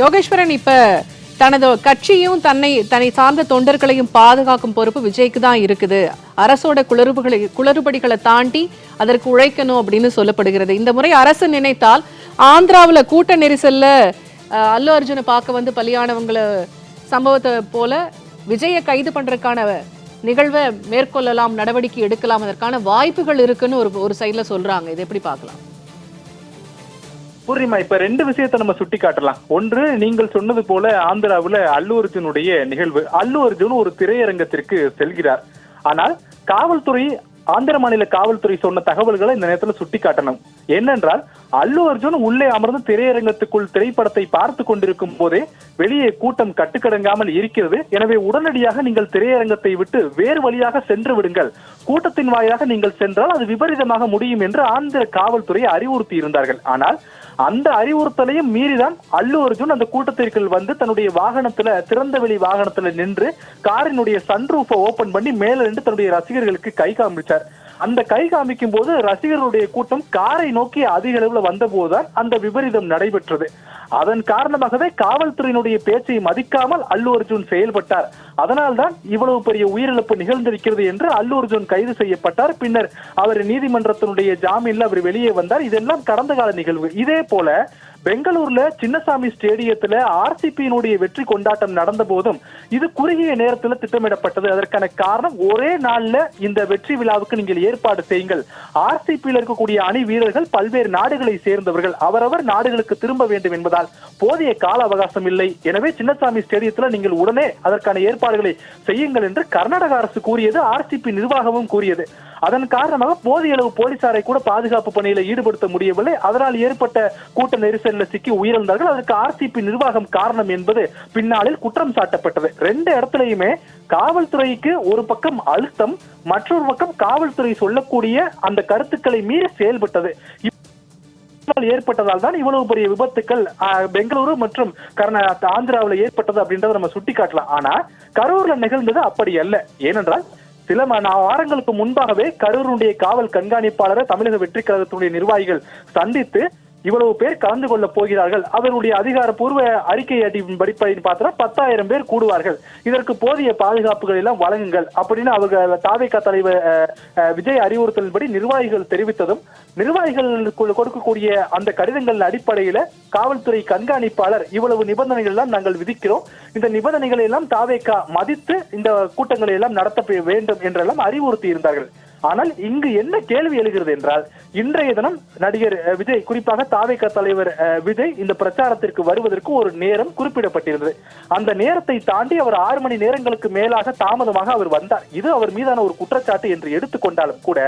யோகேஸ்வரன் இப்ப தனது கட்சியும் தன்னை தன்னை சார்ந்த தொண்டர்களையும் பாதுகாக்கும் பொறுப்பு விஜய்க்கு தான் இருக்குது. அரசோட குளறுபுகளை குளறுபடிகளை தாண்டி அதற்கு உழைக்கணும் அப்படின்னு சொல்லப்படுகிறது. இந்த முறை அரசு நினைத்தால் ஆந்திராவில் கூட்ட நெரிசல்ல அல்லு அர்ஜுனை பார்க்க வந்து பலியானவங்களை சம்பவத்தை போல விஜயை கைது பண்றதுக்கான நிகழ்வை மேற்கொள்ளலாம் நடவடிக்கை எடுக்கலாம் அதற்கான வாய்ப்புகள் இருக்குன்னு ஒரு ஒரு சைடில் சொல்றாங்க. இதை எப்படி பார்க்கலாம்? பூர்ணிமா இப்ப ரெண்டு விஷயத்தை நம்ம சுட்டி காட்டலாம். ஒன்று நீங்கள் சொன்னது போல ஆந்திராவுல அல்லு அர்ஜுனுடைய நிகழ்வு. அல்லு அர்ஜுன் ஒரு திரையரங்கத்திற்கு செல்கிறார். ஆனால் காவல்துறை ஆந்திர மாநில காவல்துறை சொன்ன தகவல்களை இந்த நேரத்துல சுட்டி காட்டணும். என்னென்றால் அல்லு அர்ஜுன் உள்ளே அமர்ந்து திரையரங்கத்துக்குள் திரைப்படத்தை பார்த்து கொண்டிருக்கும் போதே வெளியே கூட்டம் கட்டுக்கடங்காமல் இருக்கிறது. எனவே உடனடியாக நீங்கள் திரையரங்கத்தை விட்டு வேறு வழியாக சென்று விடுங்கள். கூட்டத்தின் வாயிலாக நீங்கள் சென்றால் அது விபரீதமாக முடியும் என்று ஆந்திர காவல்துறை அறிவுறுத்தி இருந்தார்கள் ஆனால் அந்த அறிவுறுத்தலையும் மீறிதான் அல்லு அர்ஜுன் அந்த கூட்டத்திற்குள் வந்து தன்னுடைய வாகனத்துல திறந்த வெளி வாகனத்துல நின்று காரினுடைய சன்ரூஃபை ஓபன் பண்ணி மேல நின்று தன்னுடைய ரசிகர்களுக்கு கை காமிச்சார். அந்த கை காமிக்கும் போது ரசிகர்களுடைய கூட்டம் காரை நோக்கி அதிக அளவுல வந்த போதுதான் அந்த விபரீதம் நடைபெற்றது. அதன் காரணமாகவே காவல்துறையினுடைய பேச்சை மதிக்காமல் அல்லு அர்ஜுன் செயல்பட்டார். அதனால்தான் இவ்வளவு பெரிய உயிரிழப்பு நிகழ்ந்திருக்கிறது என்று அல்லு அர்ஜுன் கைது செய்யப்பட்டார். பின்னர் அவர் நீதிமன்றத்தினுடைய ஜாமீன்ல அவர் வெளியே வந்தார். இதெல்லாம் கடந்த கால நிகழ்வு. இதே போல பெங்களூர்ல சின்னசாமி ஸ்டேடியத்துல ஆர்சிபியினுடைய வெற்றி கொண்டாட்டம் நடந்த போதும் இது குறுகிய நேரத்துல திட்டமிடப்பட்டது. அதற்கான காரணம் ஒரே நாள்ல இந்த வெற்றி விழாவுக்கு நீங்கள் ஏற்பாடு செய்யுங்கள். ஆர்சிபியில் இருக்கக்கூடிய அணி வீரர்கள் பல்வேறு நாடுகளை சேர்ந்தவர்கள். அவரவர் நாடுகளுக்கு திரும்ப வேண்டும் என்பதால் போதிய கால அவகாசம் இல்லை. எனவே சின்னசாமி ஸ்டேடியத்துல நீங்கள் உடனே அதற்கான ஏற்பாடுகளை செய்யுங்கள் என்று கர்நாடக அரசு கூறியது ஆர்சிபி நிர்வாகமும் கூறியது. அதன் காரணமாக போதிய அளவு போலீசாரை கூட பாதுகாப்பு பணியில ஈடுபடுத்த முடியவில்லை. அதனால் ஏற்பட்ட கூட்ட நெரிசலில் சிக்கி உயிரிழந்தார்கள். அதற்கு ஆர்சிபி நிர்வாகம் காரணம் என்பது பின்னாளில் குற்றம் சாட்டப்பட்டது. ரெண்டு இடத்துலையுமே காவல்துறைக்கு ஒரு பக்கம் அழுத்தம் மற்றொரு பக்கம் காவல்துறை சொல்லக்கூடிய அந்த கருத்துக்களை மீறி செயல்பட்டது. ஏற்பட்டதால் தான் இவ்வளவு பெரிய விபத்துக்கள் ஆஹ், பெங்களூரு மற்றும் ஆந்திராவில் ஏற்பட்டது அப்படின்றத நம்ம சுட்டி காட்டலாம் ஆனா கரூர்ல நிகழ்ந்தது அப்படி அல்ல. ஏனென்றால் சில வாரங்களுக்கு முன்பாகவே கரூருடைய காவல் கண்காணிப்பாளரை தமிழக வெற்றி கழகத்தினுடைய நிர்வாகிகள் சந்தித்து இவ்வளவு பேர் கலந்து கொள்ள போகிறார்கள். அவருடைய அதிகாரப்பூர்வ அறிக்கை அடிப்படையில் பார்த்தா பத்தாயிரம் பேர் கூடுவார்கள். இதற்கு போதிய பாதுகாப்புகள் எல்லாம் வழங்குங்கள். அப்படின்னு அவங்க தாவேகா தலைவர் விஜய் அறிவுறுத்தலின்படி நிர்வாகிகள் தெரிவித்ததும் நிர்வாகிகள் கொடுக்கக்கூடிய அந்த கடிதங்கள் அடிப்படையில காவல்துறை கண்காணிப்பாளர் இவ்வளவு நிபந்தனைகள் எல்லாம் நாங்கள் விதிக்கிறோம். இந்த நிபந்தனைகளை எல்லாம் தாவேக்கா மதித்து இந்த கூட்டங்களை எல்லாம் நடத்த வேண்டும் என்றெல்லாம் அறிவுறுத்தி இருந்தார்கள். ஆனால் இங்கு என்ன கேள்வி எழுகிறது என்றால் இன்றைய தினம் நடிகர் விஜய் குறிப்பாக தாவேக தலைவர் அஹ், விஜய் இந்த பிரச்சாரத்திற்கு வருவதற்கு ஒரு நேரம் குறிப்பிடப்பட்டிருந்தது. அந்த நேரத்தை தாண்டி அவர் ஆறு மணி நேரங்களுக்கு மேலாக தாமதமாக அவர் வந்தார். இது அவர் மீதான ஒரு குற்றச்சாட்டு என்று எடுத்துக்கொண்டாலும் கூட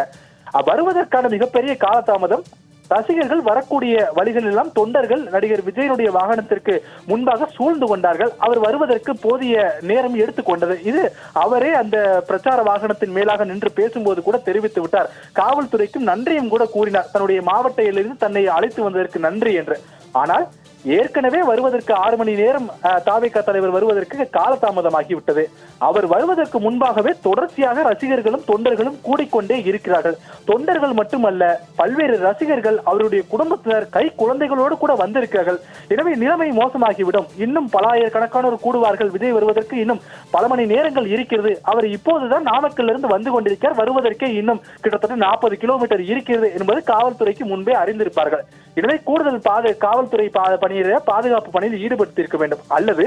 வருவதற்கான மிகப்பெரிய காலதாமதம் ரசிகர்கள் வரக்கூடிய வழிகள் எல்லாம் தொண்டர்கள் நடிகர் விஜயனுடைய வாகனத்திற்கு முன்பாக சூழ்ந்து கொண்டார்கள். அவர் வருவதற்கு போதிய நேரம் எடுத்துக்கொண்டது இது அவரே அந்த பிரச்சார வாகனத்தின் மேலாக நின்று பேசும்போது கூட தெரிவித்து விட்டார். காவல்துறைக்கும் நன்றியும் கூட கூறினார். தன்னுடைய மாவட்ட எல்லையிலிருந்து தன்னை அழைத்து வந்ததற்கு நன்றி என்று. ஆனால் ஏற்கனவே வருவதற்கு ஆறு மணி நேரம் தாவேகா தலைவர் வருவதற்கு காலதாமதமாகிவிட்டது. அவர் வருவதற்கு முன்பாகவே தொடர்ச்சியாக ரசிகர்களும் தொண்டர்களும் கூடிக்கொண்டே இருக்கிறார்கள். தொண்டர்கள் மட்டுமல்ல பல்வேறு ரசிகர்கள் அவருடைய குடும்பத்தினர் கை குழந்தைகளோடு கூட வந்திருக்கிறார்கள். எனவே நிலைமை மோசமாகிவிடும். இன்னும் பல ஆயிரக்கணக்கானோர் கூடுவார்கள். விஜய் வருவதற்கு இன்னும் பல மணி நேரங்கள் இருக்கிறது. அவர் இப்போதுதான் நாமக்கல்ல இருந்து வந்து கொண்டிருக்கிறார். வருவதற்கே இன்னும் கிட்டத்தட்ட நாற்பது கிலோமீட்டர் இருக்கிறது என்பது காவல்துறைக்கு முன்பே அறிந்திருப்பார்கள். எனவே கூடுதல் பாது காவல்துறை பணியில பாதுகாப்பு பணியில் ஈடுபடுத்தியிருக்க வேண்டும். அல்லது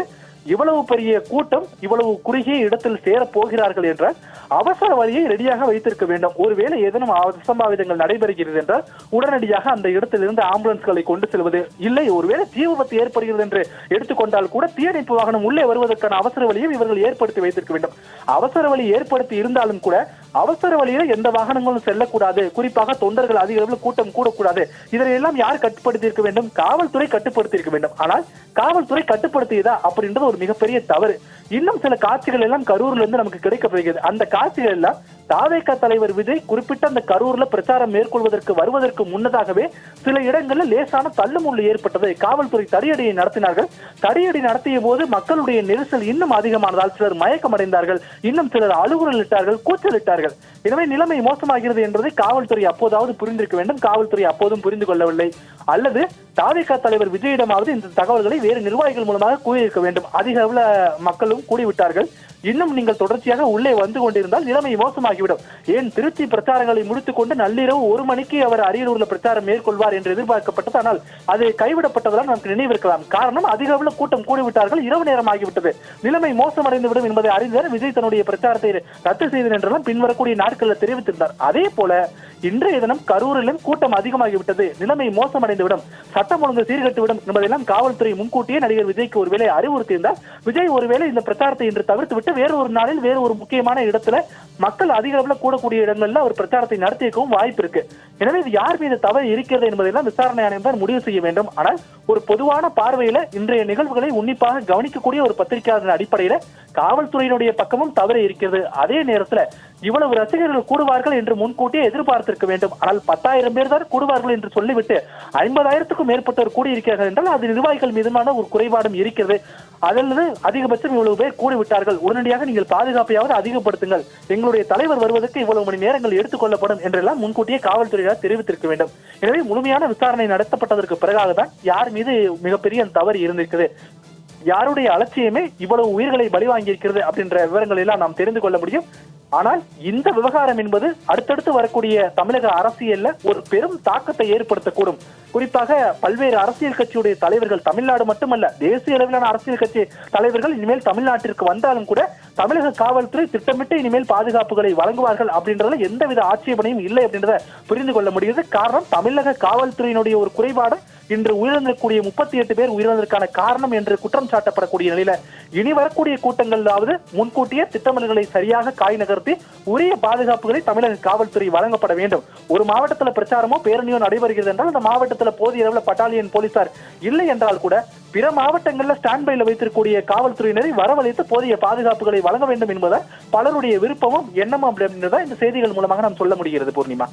இவ்வளவு பெரிய கூட்டம் இவ்வளவு குறுகிய இடத்தில் சேரப் போகிறார்கள் என்றால் அவசர வழியை ரெடியாக வைத்திருக்க வேண்டும். ஒருவேளை ஏதேனும் அசம்பாவிதங்கள் நடைபெறுகிறது என்றால் உடனடியாக அந்த இடத்திலிருந்து ஆம்புலன்ஸ்களை கொண்டு செல்வது இல்லை. ஒருவேளை தீ விபத்து ஏற்படுகிறது என்று எடுத்துக்கொண்டால் கூட தீயணைப்பு வாகனம் உள்ளே வருவதற்கான அவசர வழியை இவர்கள் ஏற்படுத்தி வைத்திருக்க வேண்டும். அவசர வழி ஏற்படுத்தி இருந்தாலும் கூட அவசர வழியில எந்த வாகனங்களும் செல்லக்கூடாது. குறிப்பாக தொண்டர்கள் அதிக அளவில் கூட்டம் கூடக்கூடாது. இதனையெல்லாம் யார் கட்டுப்படுத்தி இருக்க வேண்டும்? காவல்துறை கட்டுப்படுத்தி இருக்க வேண்டும். ஆனால் காவல்துறை கட்டுப்படுத்தியதா அப்படின்றது ஒரு மிகப்பெரிய தவறு. இன்னும் சில காட்சிகள் எல்லாம் கரூர்ல இருந்து நமக்கு கிடைக்கப்படுகிறது அந்த காட்சிகள் எல்லாம் தாவேக தலைவர் விஜய் குறிப்பிட்ட அந்த கரூர்ல பிரச்சாரம் மேற்கொள்வதற்கு வருவதற்கு முன்னதாகவே சில இடங்களில் லேசான தள்ளுமுள்ளு ஏற்பட்டது காவல்துறை தடியடியை நடத்தினார்கள். தடியடி நடத்திய போது மக்களுடைய நெரிசல் இன்னும் அதிகமானதால் சிலர் மயக்கமடைந்தார்கள். இன்னும் சிலர் அலுவலிட்டார்கள் கூச்சலிட்டார்கள். எனவே நிலைமை மோசமாகிறது என்பதை காவல்துறை அப்போதாவது புரிந்திருக்க வேண்டும். காவல்துறை அப்போதும் புரிந்து கொள்ளவில்லை. அல்லது தாவிக தலைவர் விஜயிடமாவது இந்த தகவல்களை வேறு நிர்வாகிகள் மூலமாக கூறியிருக்க வேண்டும். அதிக அளவுல மக்களும் கூடிவிட்டார்கள். இன்னும் நீங்கள் தொடர்ச்சியாக உள்ளே வந்து கொண்டிருந்தால் நிலைமை மோசமாகிவிடும். ஏன் திருச்சி பிரச்சாரங்களை முடித்துக் கொண்டு நள்ளிரவு ஒரு மணிக்கு அவர் அரியலூர்ல பிரச்சாரம் மேற்கொள்வார் என்று எதிர்பார்க்கப்பட்டது. ஆனால் அது கைவிடப்பட்டதெல்லாம் நமக்கு நினைவிருக்கலாம். காரணம் அதிக அளவுல கூட்டம் கூடிவிட்டார்கள். இரவு நேரம் ஆகிவிட்டது நிலைமை மோசமடைந்து விடும் என்பதை அறிந்தார் விஜய் தன்னுடைய பிரச்சாரத்தை ரத்து செய்தேன் என்றெல்லாம் பின்வரக்கூடிய நாட்களில் தெரிவித்திருந்தார். அதே போல இன்றைய தினம் கரூரிலும் கூட்டம் அதிகமாகிவிட்டது. நிலைமை மோசமடைந்துவிடும். சட்டம் ஒழுங்கு சீர்கட்டுவிடும் என்பதெல்லாம் காவல்துறை முன்கூட்டியே நடிகர் விஜய்க்கு ஒருவேளை அறிவுறுத்தியிருந்தால் விஜய் ஒருவேளை இந்த பிரச்சாரத்தை இன்று தவிர்த்து விட்டு வேறு ஒரு நாளில் வேறு ஒரு முக்கியமான இடத்துல மக்கள் அதிக அளவில் கூடக்கூடிய இடங்கள்ல அவர் பிரச்சாரத்தை நடத்தியிருக்கவும் வாய்ப்பு இருக்கு. எனவே இது யார் மீது தவறு இருக்கிறது என்பதெல்லாம் விசாரணை ஆணையம் தான் முடிவு செய்ய வேண்டும். ஆனால் ஒரு பொதுவான பார்வையில இன்றைய நிகழ்வுகளை உன்னிப்பாக கவனிக்கக்கூடிய ஒரு பத்திரிகையாளர் அடிப்படையில காவல்துறையினுடைய பக்கமும் தவறு இருக்கிறது. அதே நேரத்துல இவ்வளவு ரசிகர்கள் கூடுவார்கள் என்று முன்கூட்டியே எதிர்பார்த்திருக்க வேண்டும். ஆனால் பத்தாயிரம் பேர் தான் கூடுவார்கள் என்று சொல்லிவிட்டு ஐம்பதாயிரத்துக்கும் மேற்பட்டோர் கூடியிருக்கிறார்கள் என்றால் அது நிர்வாகிகள் மீதுமான ஒரு குறைபாடும் இருக்கிறது. அதிலிருந்து அதிகபட்சம் இவ்வளவு பேர் கூடிவிட்டார்கள். உடனடியாக நீங்கள் பாதுகாப்பையாவது அதிகப்படுத்துங்கள். எங்களுடைய தலைவர் வருவதற்கு இவ்வளவு மணி நேரங்கள் எடுத்துக்கொள்ளப்படும் என்றெல்லாம் முன்கூட்டியே காவல்துறையினர் தெரிவித்திருக்க வேண்டும். எனவே முழுமையான விசாரணை நடத்தப்பட்டதற்கு பிறகாக தான் யார் மீது மிகப்பெரிய தவறு இருந்திருக்குது யாருடைய அலட்சியமே இவ்வளவு உயிர்களை பலி வாங்கியிருக்கிறது அப்படின்ற விவரங்கள் எல்லாம் நாம் தெரிந்து கொள்ள முடியும். ஆனால் இந்த விவகாரம் என்பது அடுத்தடுத்து வரக்கூடிய தமிழக அரசியல்ல ஒரு பெரும் தாக்கத்தை ஏற்படுத்தக்கூடும். குறிப்பாக பல்வேறு அரசியல் கட்சியுடைய தலைவர்கள் தமிழ்நாடு மட்டுமல்ல தேசிய அளவிலான அரசியல் கட்சி தலைவர்கள் இனிமேல் தமிழ்நாட்டிற்கு வந்தாலும் கூட தமிழக காவல்துறை திட்டமிட்டு இனிமேல் பாதுகாப்புகளை வழங்குவார்கள் அப்படின்றதுல எந்தவித ஆட்சேபனையும் இல்லை அப்படின்றத புரிந்து கொள்ள முடியுது. காரணம் தமிழக காவல்துறையினுடைய ஒரு குறைபாடு இன்று உயிரிழந்திருக்கக்கூடிய முப்பத்தி எட்டு பேர் உயிரிழந்ததற்கான காரணம் என்று குற்றம் சாட்டப்படக்கூடிய நிலையில இனி வரக்கூடிய கூட்டங்களாவது முன்கூட்டியே திட்டமிடல்களை சரியாக காய் நகர்த்தி உரிய பாதுகாப்புகளை தமிழக காவல்துறை வழங்கப்பட வேண்டும். ஒரு மாவட்டத்தில் பிரச்சாரமோ பேரணியோ நடைபெறுகிறது என்றால் அந்த மாவட்டத்தில் மாவட்டத்துல போதிய அளவுல பட்டாலியன் போலீசார் இல்லை என்றால் கூட பிற மாவட்டங்களில் ஸ்டாண்ட் பைல வைத்திருக்கக்கூடிய காவல்துறையினரை வரவழைத்து போதிய பாதுகாப்புகளை வழங்க வேண்டும் என்பதை பலருடைய விருப்பமும் எண்ணமும் அப்படின்றத இந்த செய்திகள் மூலமாக நாம் சொல்ல முடிகிறது பூர்ணிமா.